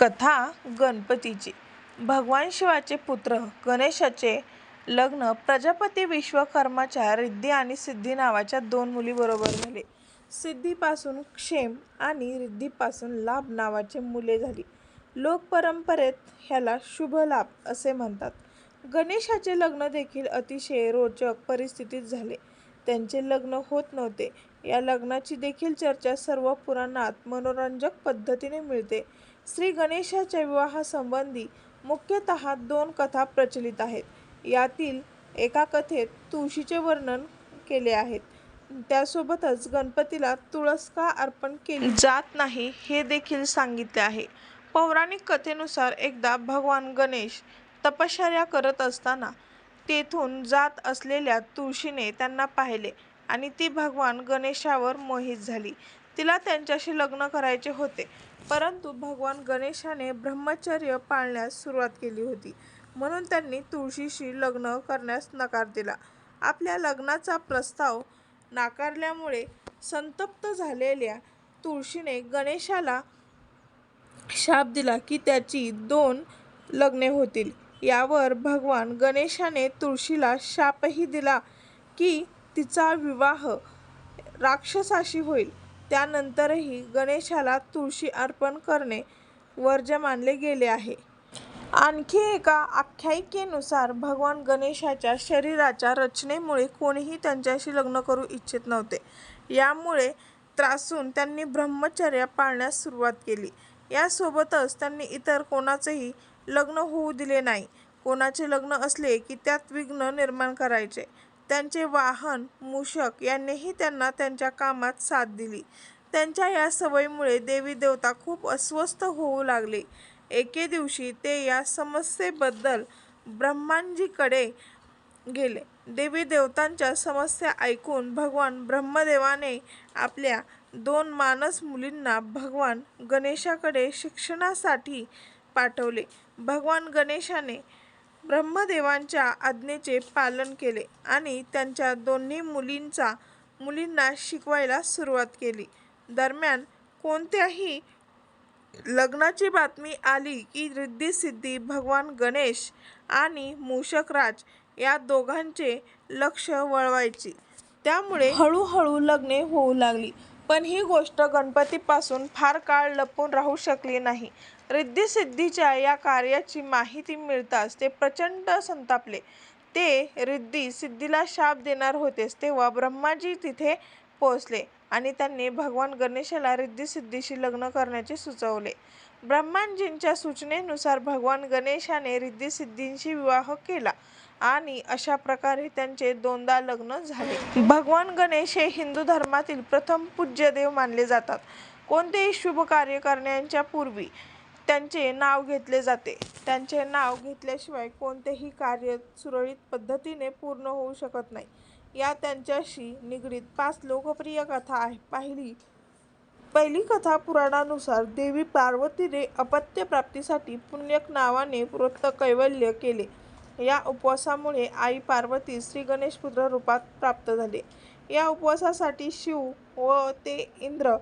कथा गणपतीची भगवान शिवाचे पुत्र गणेशाचे लग्न प्रजापती विश्वकर्माच्या रिद्धी आणि सिद्धी नावाच्या दोन मुलीबरोबर झाले. सिद्धीपासून क्षेम आणि रिद्धीपासून लाभ नावाचे मुले झाली. लोकपरंपरेत ह्याला शुभ लाभ असे म्हणतात. गणेशाचे लग्न देखील अतिशय रोचक परिस्थितीत झाले. त्यांचे लग्न होत नव्हते. या लग्नाची देखील चर्चा सर्व पुराणात मनोरंजक पद्धतीने मिळते. श्री गणेशाच्या विवाहासंबंधी मुख्यतः दोन कथा प्रचलित आहेत. यातील एका कथेत तुळशीचे वर्णन केले आहेत त्यासोबतच गणपतीला तुळस का अर्पण केली जात नाही हे देखील सांगितले आहे. पौराणिक कथेनुसार एकदा भगवान गणेश तपश्चर्या करत असताना तेथून जात असलेल्या तुळशीने त्यांना पाहिले आणि ती भगवान गणेशावर मोहित झाली. तिला त्यांच्याशी लग्न करायचे होते परंतु भगवान गणेशाने ब्रह्मचर्य पाळण्यास सुरुवात केली होती म्हणून त्यांनी तुळशीशी लग्न करण्यास नकार दिला. आपल्या लग्नाचा प्रस्ताव नाकारल्यामुळे संतप्त झालेल्या तुळशीने गणेशाला शाप दिला की त्याची दोन लग्ने होतील. यावर भगवान गणेशाने तुळशीला शापही दिला की तिचा विवाह राक्षसाशी होईल. त्यानंतरही गणेशाला तुळशी अर्पण करणे वर्ज्य मानले गेले आहे. आणखी एका आख्यायिकेनुसार भगवान गणेशाच्या शरीराच्या रचनेमुळे कोणीही त्यांच्याशी लग्न करू इच्छित नव्हते. यामुळे त्रासून त्यांनी ब्रह्मचर्य पाळण्यास सुरुवात केली. यासोबतच त्यांनी इतर कोणाचेही लग्न होऊ दिले नाही. कोणाचे लग्न असले की त्यात विघ्न निर्माण करायचे. त्यांचे वाहन मूषक यांनीही त्यांना त्यांच्या कामात साथ दिली. त्यांच्या या सवयीमुळे देवी-देवता खूप अस्वस्थ होऊ लागले. एके दिवशी ते या समस्येबद्दल ब्रह्मांजीकडे गेले. देवी-देवतांच्या समस्या ऐकून भगवान ब्रह्मदेवाने आपल्या दोन मानस मुलींना भगवान गणेशाकडे शिक्षणासाठी पाठवले. भगवान गणेशाने ब्रह्मदेवांच्या आज्ञेचे पालन केले आणि त्यांच्या दोन्ही मुलींचा मुलींना शिकवायला सुरुवात केली. दरम्यान कोणत्याही लग्नाची बातमी आली की रिद्धी-सिद्धी भगवान गणेश आणि मूषकराज या दोघांचे लक्ष वळवायची. त्यामुळे हळूहळू लग्ने होऊ लागली. पण ही गोष्ट गणपतीपासून फार काळ लपून राहू शकली नाही. रिद्धिसिद्धीच्या या कार्याची माहिती मिळताच ते प्रचंड संतापले. ते रिद्धी-सिद्धीला शाप देणार होतेच तेव्हा ब्रह्माजी तिथे पोहोचले आणि त्यांनी भगवान गणेशाला रिद्धिसिद्धीशी लग्न करण्याचे सुचवले. ब्रह्माजींच्या सूचनेनुसार भगवान गणेशाने रिद्धिसिद्धींशी विवाह केला आणि अशा प्रकारे त्यांचे दोनदा लग्न झाले. भगवान गणेश हे हिंदू धर्मातील प्रथम पूज्य देव मानले जातात. कोणतेही शुभ कार्य करण्याच्या पूर्वी त्यांचे नाव घेतले जाते. त्यांचे नाव घेतल्याशिवाय कोणतेही कार्य सुरळीत पद्धतीने पूर्ण होऊ शकत नाही. या त्यांच्याशी निगडीत पाच लोकप्रिय कथा आहे पहिली पहिली कथा पुराणानुसार देवी पार्वतीने अपत्यप्राप्तीसाठी पुण्यक नावाने व्रतकैवल्य केले. या उपवासामुळे आई पार्वती श्री गणेशपुत्र रूपात प्राप्त झाले. या उपवासासाठी शिव व ते इंद्र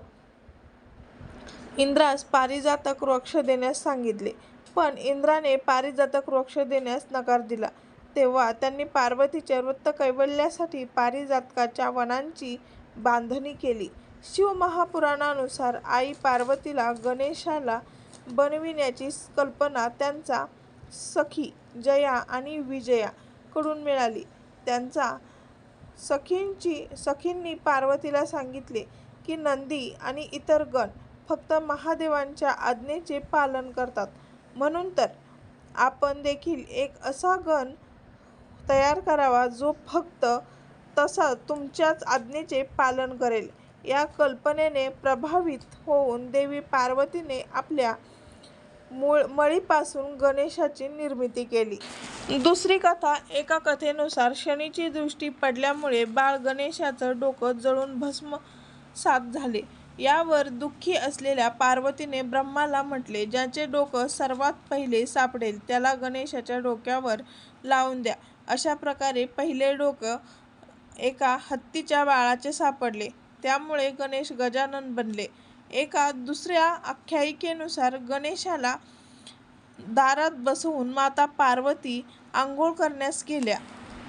इंद्रास पारिजातक वृक्ष देण्यास सांगितले पण इंद्राने पारिजातक वृक्ष देण्यास नकार दिला. तेव्हा त्यांनी पार्वतीच्या व्रतकैवल्यासाठी पारिजातकाच्या वनांची बांधणी केली. शिवमहापुराणानुसार आई पार्वतीला गणेशाला बनविण्याची कल्पना त्यांचा सखी जया आणि विजया कडून मिळाली. सखींची सखींनी पार्वतीला सांगितले की नंदी आणि इतर गण फक्त महादेवांच्या आज्ञेचे पालन करतात म्हणून तर आपण देखील एक असा गण तयार करावा जो फक्त तसा तुमच्याच आज्ञेचे पालन करेल. या कल्पनेने प्रभावित होऊन देवी पार्वतीने आपल्या मूळ मळीपासून गणेशाची निर्मिती केली. दुसरी कथा एका कथेनुसार शनीची दृष्टी पडल्यामुळे बाळ गणेशाचं डोकं जळून भस्मसात झाले. यावर दुःखी असलेल्या पार्वतीने ब्रह्माला म्हटले ज्याचे डोकं सर्वात पहिले सापडेल त्याला गणेशाच्या डोक्यावर लावून द्या. अशा प्रकारे पहिले डोकं एका हत्तीच्या बाळाचे सापडले. त्यामुळे गणेश गजानन बनले. एका दुसऱ्या आख्यायिकेनुसार गणेशाला दारात बसवून माता पार्वती आंघोळ करण्यास गेल्या.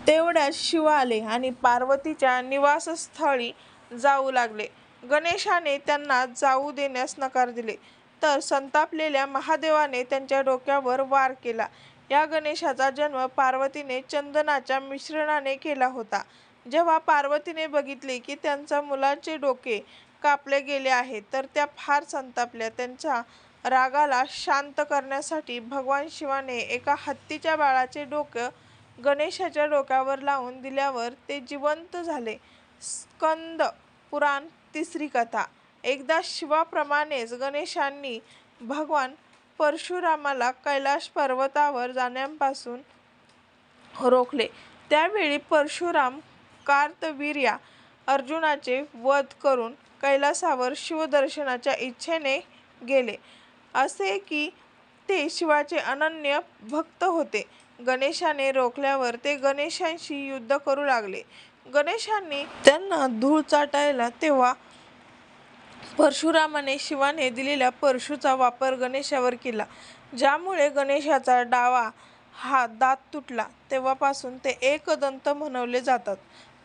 तेवढ्यात शिव आले आणि पार्वतीच्या निवासस्थळी जाऊ लागले. गणेशाने त्यांना जाऊ देण्यास नकार दिले, तर संतापलेल्या महादेवाने त्यांच्या डोक्यावर वार केला. या गणेशाचा जन्म पार्वतीने चंदनाच्या मिश्रणाने केला होता. जेव्हा पार्वतीने बघितले की त्यांचा मुलाचे डोके कापले गेले आहे, तर त्या फार संतापल्या. त्यांच्या रागाला शांत करण्यासाठी भगवान शिवाने एका हत्तीच्या बाळाचे डोके गणेशाच्या डोक्यावर लावून दिल्यावर ते जिवंत झाले. स्कंद पुराण तिसरी कथा. एकदा शिवाप्रमाणेच गणेशांनी भगवान परशुरामाला कैलाश पर्वतावर जाण्यापासून रोखले. त्यावेळी परशुराम कार्तवीर्या अर्जुनाचे वध करून कैलासावर शिवदर्शनाच्या इच्छेने गेले. असे की ते शिवाचे अनन्य भक्त होते. गणेशाने रोखल्यावर ते गणेशांशी युद्ध करू लागले. गणेशांनी त्यांना धूळ चाटायला तेव्हा परशुरामाने शिवाने दिलेल्या परशुचा वापर गणेशावर केला, ज्यामुळे गणेशाचा डावा हा दात तुटला. तेव्हापासून ते एकदंत म्हणवले जातात.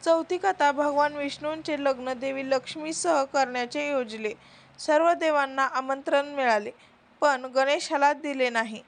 चौथी कथा भगवान विष्णूंचे लग्न देवी लक्ष्मीसह करण्याचे योजले सर्व देवांना आमंत्रण मिळाले, पण गणेशाला दिले नाही.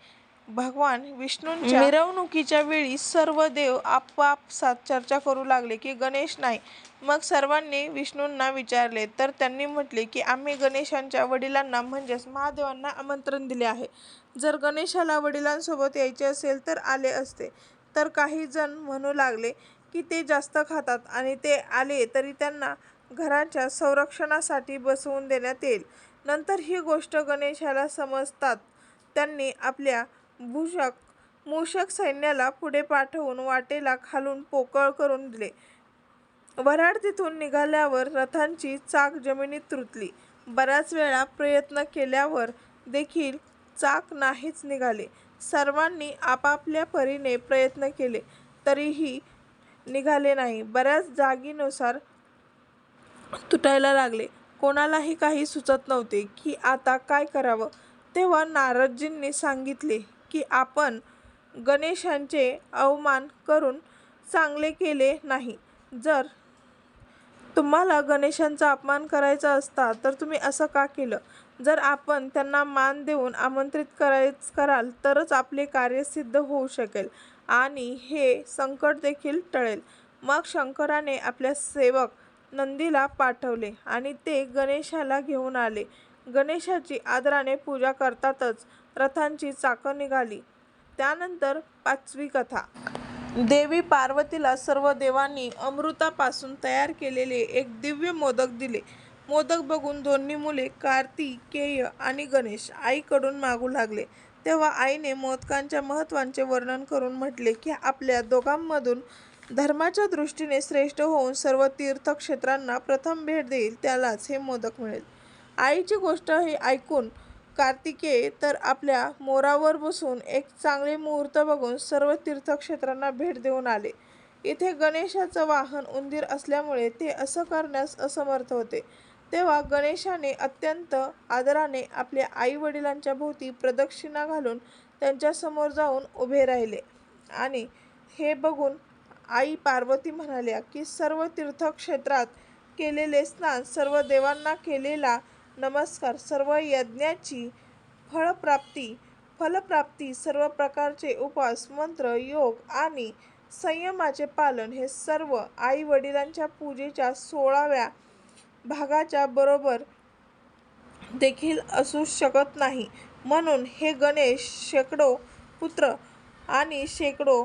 भगवान विष्णूंच्या मिरवणुकीच्या वेळी सर्व देव आपापसात चर्चा करू लागले की गणेश नाही. मग सर्वांनी विष्णूंना विचारले, तर त्यांनी म्हटले की आम्ही गणेशांच्या वडिलांना म्हणजेच महादेवांना आमंत्रण दिले आहे. जर गणेशाला वडिलांसोबत यायचे असेल तर आले असते. तर काही जण म्हणू लागले की ते जास्त खातात आणि ते आले तरी त्यांना घरांच्या संरक्षणासाठी बसवून देण्यात येईल. नंतर ही गोष्ट गणेशाला समजतात त्यांनी आपल्या भूषक मूषक सैन्याला पुढे पाठवून वाटेला खालून पोकळ करून दिले. वऱ्हाड तिथून निघाल्यावर रथांची चाक जमिनीत रुतली. बऱ्याच वेळा प्रयत्न केल्यावर देखील चाक नाहीच निघाले. सर्वांनी आपापल्या परीने प्रयत्न केले, तरीही निघाले नाही. बऱ्याच जागीनुसार तुटायला लागले. कोणालाही काही सुचत नव्हते की आता काय करावं. तेव्हा नारदजींनी सांगितले की आपण गणेशांचे अवमान करून चांगले केले नाही. जर तुम्हाला गणेशांचा अपमान करायचा असता तर तुम्ही असं का केलं? जर आपण त्यांना मान देऊन आमंत्रित कराल तरच आपले कार्य सिद्ध होऊ शकेल आणि हे संकट देखील टळेल. मग शंकराने आपल्या सेवक नंदीला पाठवले आणि ते गणेशाला घेऊन आले. गणेशाची आदराने पूजा करतातच रथांची चाकं निघाली. त्यानंतर पाचवी कथा. देवी पार्वतीला सर्व देवांनी अमृतापासून तयार केलेले एक दिव्य मोदक दिले. मोदक बघून दोन्ही मुले कार्तिकेय आणि गणेश आईकडून मागू लागले. तेव्हा आईने मोदकांच्या महत्त्वाचे वर्णन करून म्हटले की आपल्या दोघांमधून धर्माच्या दृष्टीने श्रेष्ठ होऊन सर्व तीर्थक्षेत्रांना प्रथम भेट देईल त्यालाच हे मोदक मिळेल. आईची गोष्ट ऐकून कार्तिकेय तर आपल्या मोरावर बसून एक चांगले मुहूर्त बघून सर्व तीर्थक्षेत्रांना भेट देऊन आले. इथे गणेशाचं वाहन उंदीर असल्यामुळे ते असं करण्यास असमर्थ होते. तेव्हा गणेशाने अत्यंत आदराने आपल्या आई-वडिलांच्या भोवती प्रदक्षिणा घालून त्यांच्यासमोर जाऊन उभे राहिले आणि हे बघून आई पार्वती म्हणाल्या की सर्व तीर्थक्षेत्रात केलेले स्नान, सर्व देवांना केलेला नमस्कार, सर्व यज्ञाची फलप्राप्ती, सर्व प्रकारचे उपास, मंत्र, योग आणि संयमाचे पालन हे सर्व आई-वडिलांच्या पूजेच्या सोळाव्या भागाच्या बरोबर देखील असू शकत नाही. म्हणून हे गणेश शेकडो पुत्र आणि शेकडो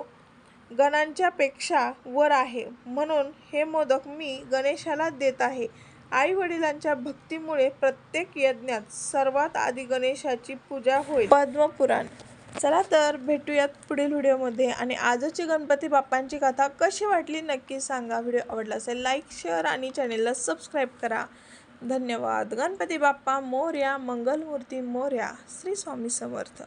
गणांच्यापेक्षा वर आहे. म्हणून हे मोदक मी गणेशाला देत आहे. आई-वडिलांच्या भक्तीमुळे प्रत्येक यज्ञात सर्वात आधी गणेशाची पूजा होईल. पद्मपुराण. चला तर भेटूयात पुढील व्हिडिओमध्ये आणि आजची गणपती बाप्पांची कथा कशी वाटली नक्की सांगा. व्हिडिओ आवडला असेल लाईक, शेअर आणि चॅनेलला सबस्क्राईब करा. धन्यवाद. गणपती बाप्पा मोरया. मंगलमूर्ती मोर्या श्री स्वामी समर्थ.